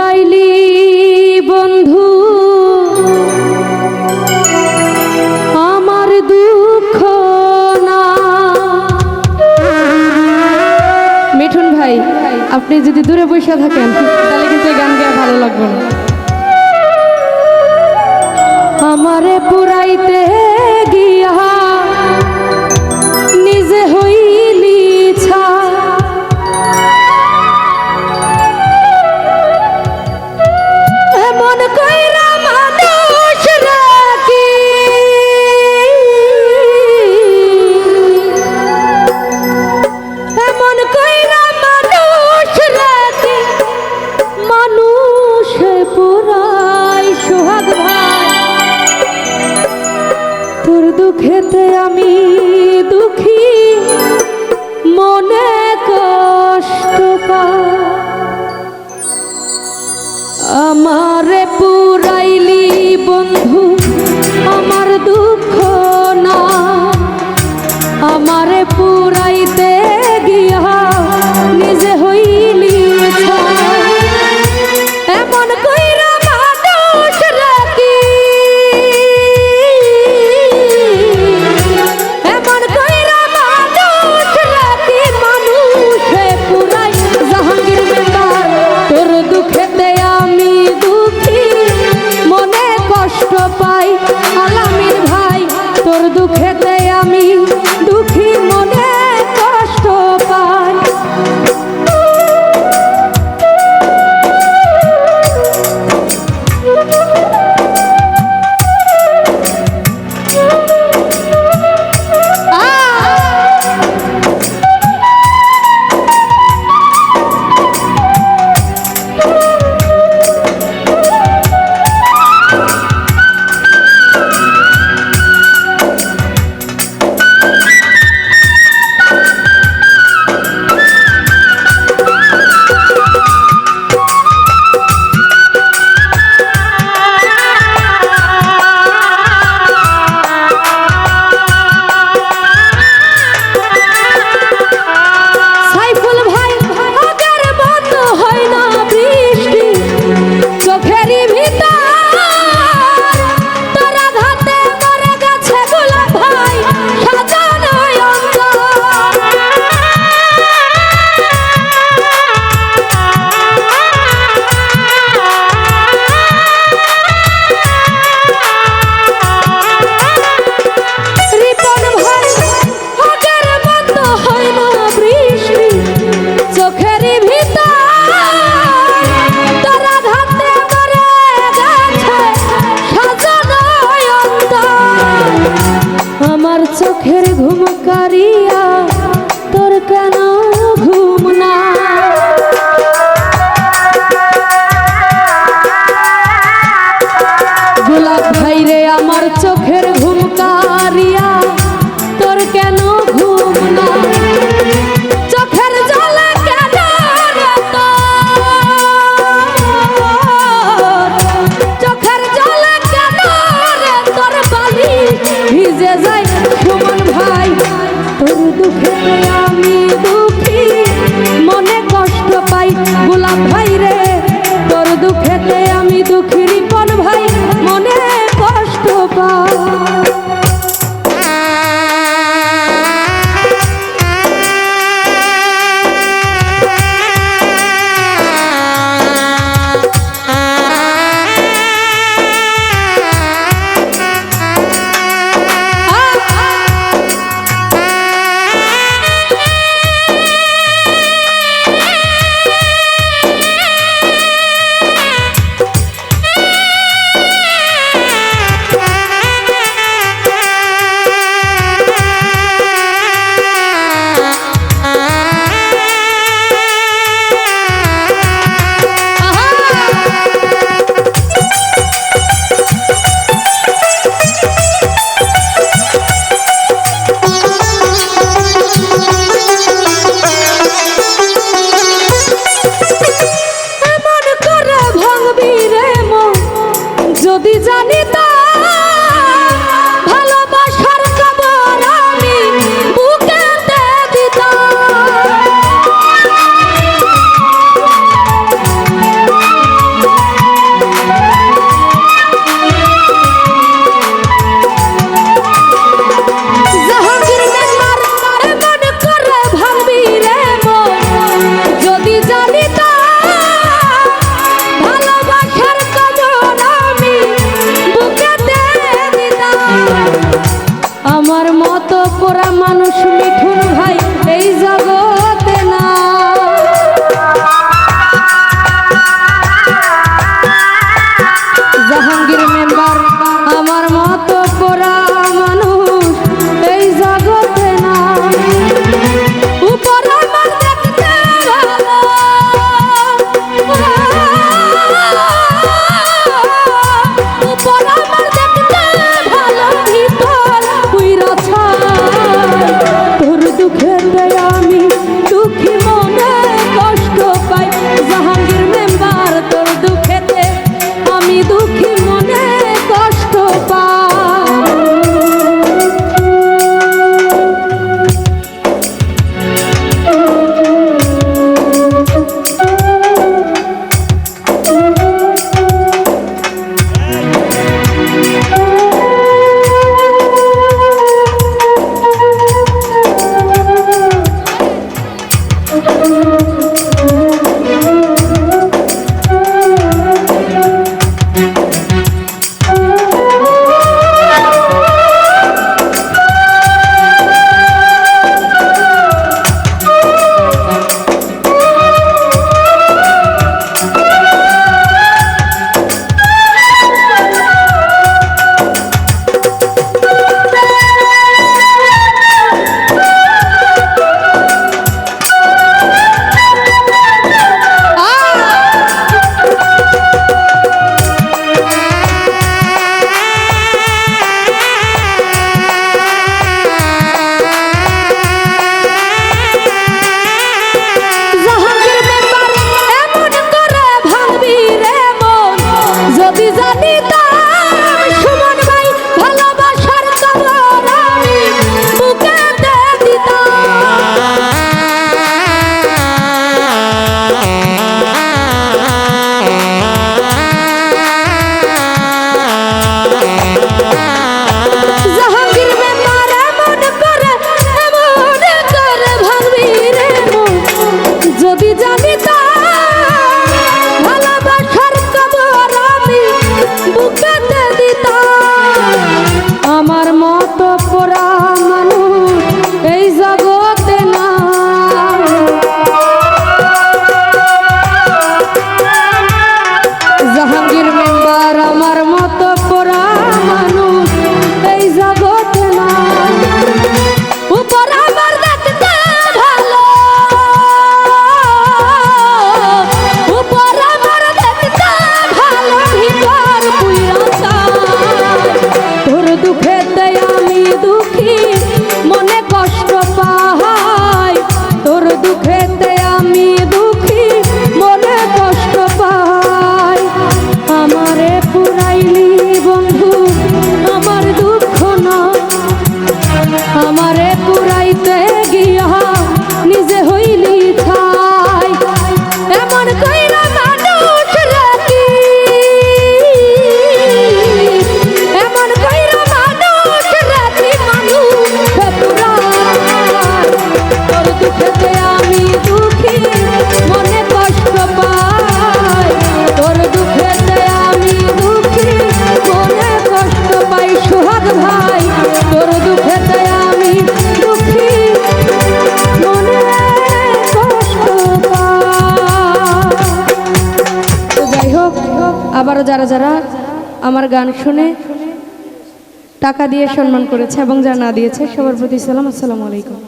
Rilee বন্ধু। আমার দুঃখ না। মিঠুন ভাই, আপনি যদি দূরে বসে থাকেন, তাহলে কিন্তু গান গাওয়া ভালো লাগবে না। Apple. I'll be done. যারা যারা আমার গান শুনে টাকা দিয়ে সম্মান করেছে এবং যারা না দিয়েছে, সবার প্রতি সালাম, আসসালামু আলাইকুম।